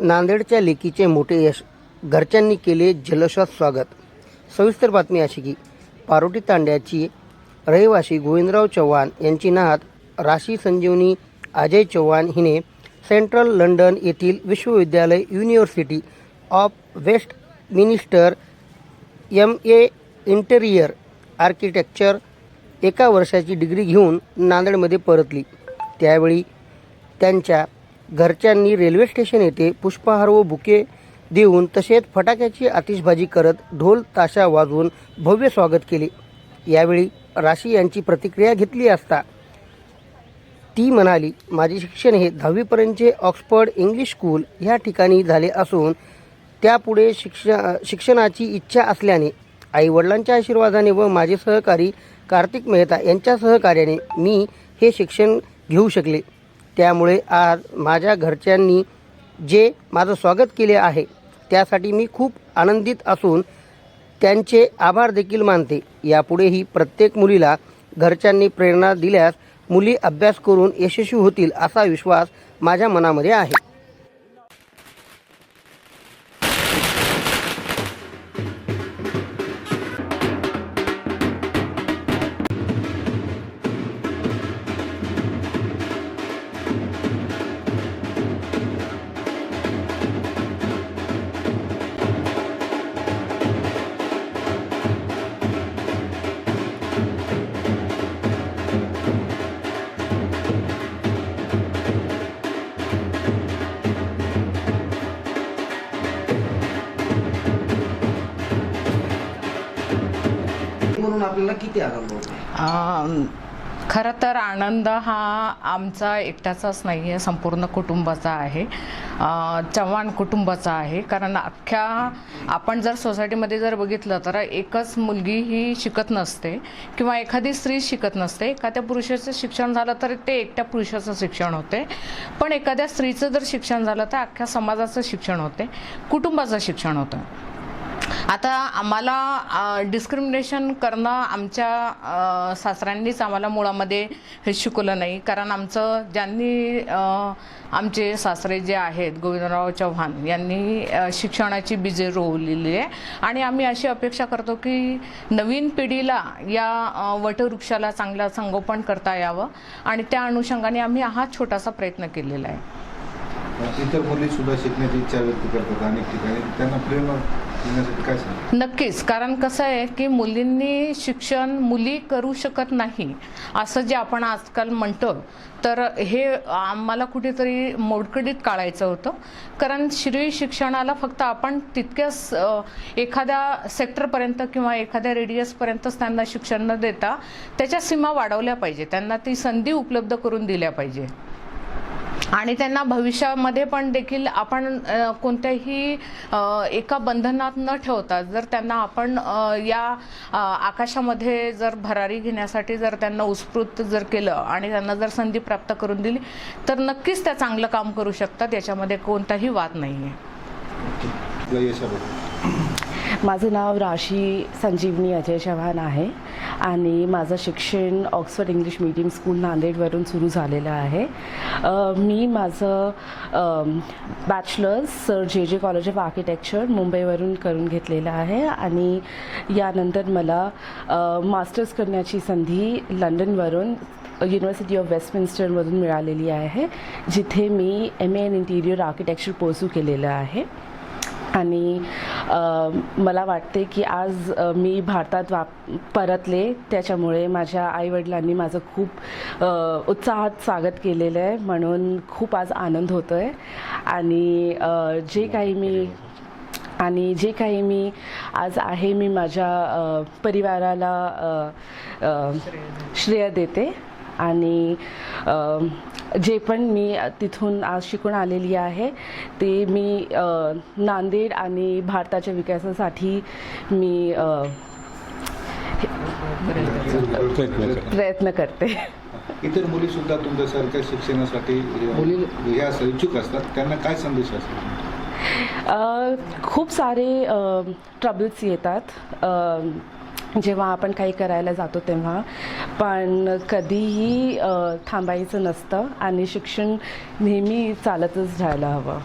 नांदेडच्या लेकीचे मोठे यश. घरच्यांनी केले जलशात स्वागत. सविस्तर बातमी अशी की पारोटी तांड्याची रहिवासी गोविंदराव चव्हाण यांची नात राशी संजीवनी अजय चव्हाण हिने सेंट्रल लंडन येथील विश्वविद्यालय university of Westminster M A interior architecture एका वर्षाची डिग्री घेऊन नांदेडमध्ये परतली. त्यावेळी त्यांच्या घरच्यांनी रेल्वे स्टेशन येथे पुष्पहार व बुके देऊन तसेच फटाक्याची आतिषबाजी करत ढोल ताशा वाजवून भव्य स्वागत केले. यावेळी राशी यांची प्रतिक्रिया घेतली असता ती म्हणाली माझे शिक्षण हे दहावीपर्यंतचे ऑक्सफर्ड इंग्लिश स्कूल ह्या ठिकाणी झाले असून त्यापुढे शिक्षण शिक्षणाची इच्छा असल्याने आईवडिलांच्या आशीर्वादाने व माझे सहकारी कार्तिक मेहता यांच्या सहकार्याने मी हे शिक्षण घेऊ शकले. त्यामुळे आज माझ्या घरच्यांनी जे माझं स्वागत केले आहे त्यासाठी मी खूप आनंदित असून त्यांचे आभार देखील मानते. यापुढेही प्रत्येक मुलीला घरच्यांनी प्रेरणा दिल्यास मुली अभ्यास करून यशस्वी होतील असा विश्वास माझ्या मनामध्ये आहे. म्हणून आपल्याला किती आनंद होतो? खरं तर आनंद हा आमचा एकट्याचाच नाही आहे संपूर्ण कुटुंबाचा आहे. चव्हाण कुटुंबाचा आहे. कारण अख्ख्या आपण जर सोसायटीमध्ये जर बघितलं तर एकच मुलगी ही शिकत नसते किंवा एखादी स्त्री शिकत नसते. एखाद्या पुरुषाचं शिक्षण झालं तर ते एकट्या पुरुषाचं शिक्षण होते. पण एखाद्या स्त्रीचं जर शिक्षण झालं तर अख्ख्या समाजाचं शिक्षण होते. कुटुंबाचं शिक्षण होतं. आता आम्हाला डिस्क्रिमिनेशन करणं आमच्या सासऱ्यांनीच आम्हाला मुळामध्ये हे शिकवलं नाही. कारण आमचं ज्यांनी आमचे सासरे जे आहेत गोविंदराव चव्हाण यांनी शिक्षणाची बीजे रोवलेली आहे. आणि आम्ही अशी अपेक्षा करतो की नवीन पिढीला या वटवृक्षाला चांगलं संगोपन करता यावं. आणि त्या अनुषंगाने आम्ही हा छोटासा प्रयत्न केलेला आहे. इतर मुली सुद्धा शिकण्याची इच्छा व्यक्त करतात अनेक ठिकाणी. त्यांना प्रेरणा नक्कीच. कारण कसं आहे की मुलींनी शिक्षण मुली करू शकत नाही असं जे आपण आजकाल म्हणतो. तर हे आम्हाला कुठेतरी मोडकडीत काढायचं होतं. कारण श्री शिक्षणाला फक्त आपण तितक्याच एखाद्या सेक्टरपर्यंत किंवा एखाद्या रेडियसपर्यंतच त्यांना शिक्षण न देता त्याच्या सीमा वाढवल्या पाहिजे. त्यांना ती संधी उपलब्ध करून दिल्या पाहिजे. आणि त्यांना भविष्यामध्ये पण देखील आपण कोणत्याही एका बंधनात न ठेवता जर त्यांना आपण या आकाशामध्ये जर भरारी घेण्यासाठी जर त्यांना उत्स्फूर्त जर केलं आणि त्यांना जर संधी प्राप्त करून दिली तर नक्कीच त्या चांगलं काम करू शकतात. याच्यामध्ये कोणताही वाद नाही आहे माझं नाव राशी संजीवनी अजय चव्हाण आहे आणि माझं शिक्षण ऑक्सफर्ड इंग्लिश मीडियम स्कूल नांदेडवरून सुरू झालेलं आहे. मी माझं बॅचलर्स सर जे जे कॉलेज ऑफ आर्किटेक्चर मुंबईवरून करून घेतलेलं आहे आणि यानंतर मला मास्टर्स करण्याची संधी लंडनवरून युनिव्हर्सिटी ऑफ वेस्टमिन्स्टरमधून मिळालेली आहे जिथे मी M A in interior architecture pursue केलेलं आहे. आणि मला वाटते की आज मी भारतात वाप परतले. त्याच्यामुळे माझ्या आईवडिलांनी माझं खूप उत्साहात स्वागत केलेलं आहे. म्हणून खूप आज आनंद होतो आहे आणि जे काही मी आणि जे काही मी आज आहे मी माझ्या परिवाराला श्रेय देते. आणि जे पण मी तिथून आज शिकून आलेली आहे ते मी नांदेड आणि भारताच्या विकासासाठी मी प्रयत्न करते. इतर मुली सुद्धा तुमच्यासारख्या शिक्षणासाठी मुली ह्या इच्छुक असतात. त्यांना काय संदेश असेल? अ, खूप सारे ट्रबल्स येतात. जेव्हा आपण काही करायला जातो तेव्हा. पण कधीही थांबायचं नसतं आणि शिक्षण नेहमी चालतच राहायला हवं.